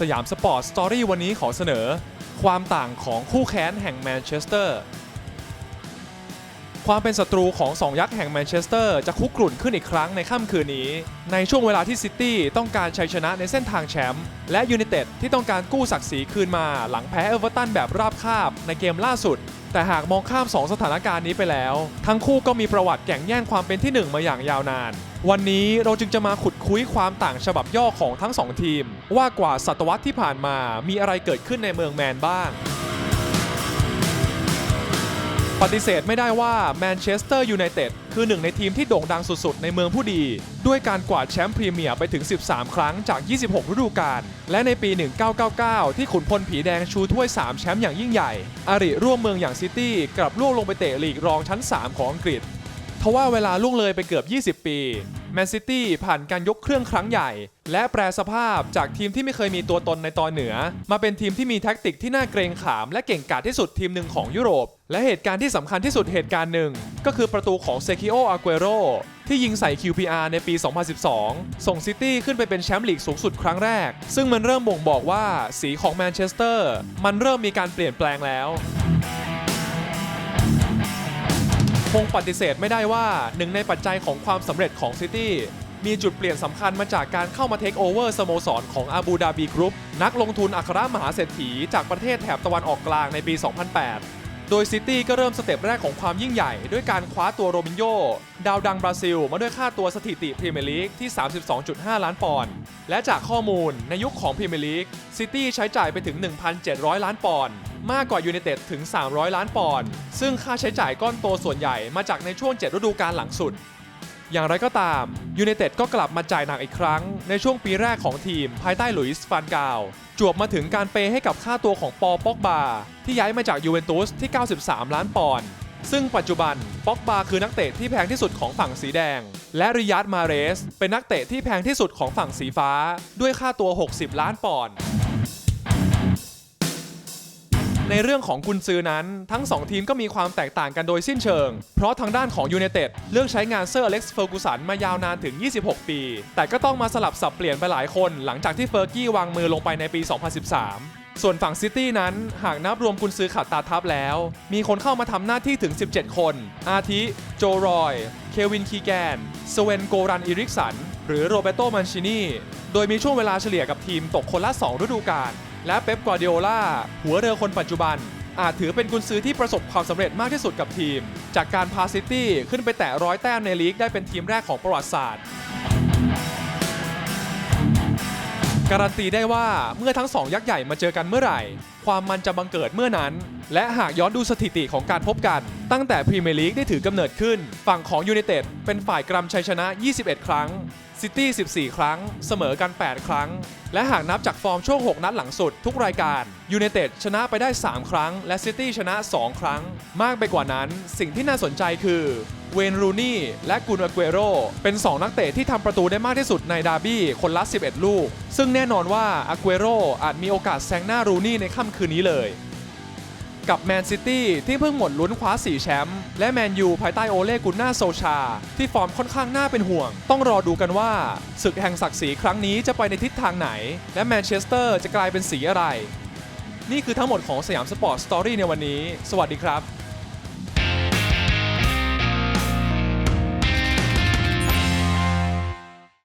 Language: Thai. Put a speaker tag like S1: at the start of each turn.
S1: สยามสปอร์ตสตอรี่วันนี้ขอเสนอ ความต่างของคู่แค้นแห่งแมนเชสเตอร์ ความเป็นศัตรูของสองยักษ์แห่งแมนเชสเตอร์จะคุกกรุ่นขึ้นอีกครั้งในค่ำคืนนี้ ในช่วงเวลาที่ซิตี้ต้องการชัยชนะในเส้นทางแชมป์และยูไนเต็ดที่ต้องการกู้ศักดิ์ศรีคืนมาหลังแพ้เอเวอร์ตันแบบราบคาบในเกมล่าสุด แต่หากมองข้าม 2 สถานการณ์นี้ไปแล้ว ทั้งคู่ก็มีประวัติแข่งแย่งความเป็นที่หนึ่งมาอย่างยาวนาน วันนี้เราจึงจะมาขุดคุยความต่างฉบับย่อของทั้งสองทีม ว่ากว่าศตวรรษที่ผ่านมามีอะไรเกิดขึ้นในเมืองแมนบ้าง ปฏิเสธไม่ได้ว่าแมนเชสเตอร์ยูไนเต็ดคือหนึ่งในทีมที่โด่งดังสุดๆ ในเมืองผู้ดี ด้วยการกวาดแชมป์พรีเมียร์ไปถึง 13 ครั้งจาก 26 ฤดูกาลและในปี 1999 ที่ขุนพลผีแดงชูถ้วย 3 แชมป์อย่างยิ่งใหญ่อาริร่วมเมืองอย่างซิตี้กลับล่วงลงไปเตะลีกรองชั้น 3 ของอังกฤษ ทว่าเวลาล่วงเลยไปเกือบ 20 ปีแมนซิตี้ผ่านการยกเครื่องครั้งใหญ่ และแปรสภาพจากทีมที่ไม่เคยมีตัวตนในตอนเหนือ มาเป็นทีมที่มีแท็กติกที่น่าเกรงขาม และเก่งกาจที่สุดทีมหนึ่งของยุโรป และเหตุการณ์ที่สำคัญที่สุดเหตุการณ์หนึ่ง ก็คือประตูของเซคิโอ อาเกโรที่ยิงใส่ QPR ในปี 2012 ส่งซิตี้ขึ้นไปเป็นแชมป์ลีกสูงสุดครั้งแรก ซึ่งมันเริ่มบ่งบอกว่าสีของแมนเชสเตอร์ มันเริ่มมีการเปลี่ยนแปลงแล้ว คงปฏิเสธไม่ได้ว่าหนึ่งในปัจจัยของความสำเร็จของซิตี้มีจุดเปลี่ยนสำคัญมาจากการเข้ามาเทคโอเวอร์สโมสรของอาบูดาบีกรุ๊ปนักลงทุนอัครมหาเศรษฐีจากประเทศแถบตะวันออกกลางในปี 2008 โดยซิตี้ก็เริ่มสเต็ปแรกของความยิ่งใหญ่ ด้วยการคว้าตัวโรบินโยดาวดังบราซิล มาด้วยค่าตัวสถิติพรีเมียร์ลีกที่ 32.5 ล้านปอนด์และจากข้อมูลในยุคของพรีเมียร์ลีกซิตี้ใช้จ่ายไปถึง 1,700 ล้านปอนด์ มากกว่ายูไนเต็ดถึง 300 ล้านปอนด์ซึ่งค่าใช้จ่ายก้อนโตส่วนใหญ่มาจากในช่วง 7 ฤดูกาลหลังสุด อย่างไรก็ตามยูไนเต็ดก็กลับมาจ่ายหนักอีกครั้ง ในช่วงปีแรกของทีม ภายใต้หลุยส์ฟานกาลจวบมาถึงการเปย์ให้กับค่าตัวของปอปอกบา ที่ย้ายมาจากยูเวนตุสที่ 93 ล้านปอนด์ซึ่งปัจจุบันป็อกบาคือนักเตะที่แพงที่สุดของฝั่งสีแดง และริยัตมาเรส เป็นนักเตะที่แพงที่สุดของฝั่งสีฟ้า ด้วยค่าตัว 60 ล้านปอนด์ ในเรื่องของกุนซือนั้นทั้ง 2 ทีมก็มีความแตกต่างกันโดยสิ้นเชิง เพราะทางด้านของยู i นเต็ดเลือกใช้งานเซอร์อเล็กซ์เฟอร์กูสันมายาวนานถึง 26 ปี แต่ก็ต้องมาสลับสับเปลี่ยนไปหลายคน หลังจากที่เฟอร์กี้วางมือลงไปในปี 2013ส่วนฝั่งซิตี้นั้นหากนับรวมกุนซือขาดตาทับแล้ว มีคนเข้ามาทำหน้าที่ถึง 17 คน อาทิ โจรอย เควินคีแกน สเวนโกรันอิริกสัน หรือโรเบโตมันชินี โดยมีช่วงเวลาเฉลี่ยกับทีมตกคนละ 2 ฤดูกาล และเป๊ปกวาร์ดิโอลาหัวเรือคนปัจจุบัน อาจถือเป็นกุนซือที่ประสบความสำเร็จมากที่สุดกับทีม จากการพาซิตี้ขึ้นไปแตะร้อยแต้มในลีกได้เป็นทีมแรกของประวัติศาสตร์ การันตีได้ว่าเมื่อทั้งสองยักษ์ใหญ่มาเจอกันเมื่อไหร่ ความมันจะบังเกิดเมื่อนั้น และหากย้อนดูสถิติของการพบกัน ตั้งแต่พรีเมียร์ลีกได้ถือกำเนิดขึ้น ฝั่งของยู i นเต็ดเป็นฝ่ายกรำชัยชนะ 21 ครั้งซิตี้ 14 ครั้ง เสมอกัน 8 ครั้ง และหากนับจากฟอร์มช่วง 6 นัดหลังสุดทุกรายการยู i นเต็ดชนะไปได้ 3 ครั้ง และซิตี้ชนะ 2 ครั้ง มากไปกว่านั้น สิ่งที่น่าสนใจคือเวนรูนี่และกุนอาเกโรเป็น 2 นักเตะที่ทำประตูได้มากที่สุดในดาร์บี้คนละ 11 ลูก ซึ่งแน่นอนว่าอาเกโรอาจมีโอกาสแซงหน้ารูนี่ในค่ำคืนนี้เลย กับแมนซิตี้ที่เพิ่งหมดลุ้นคว้า 4 แชมป์และแมนยูภายใต้โอเล่กุนนาโซชา ที่ฟอร์มค่อนข้างน่าเป็นห่วง ต้องรอดูกันว่า ศึกแห่งศักดิ์ศรีครั้งนี้จะไปในทิศทางไหน และแมนเชสเตอร์จะกลายเป็นสีอะไร นี่คือทั้งหมดของสยามสปอร์ตสตอรี่ในวันนี้ สวัสดีครับ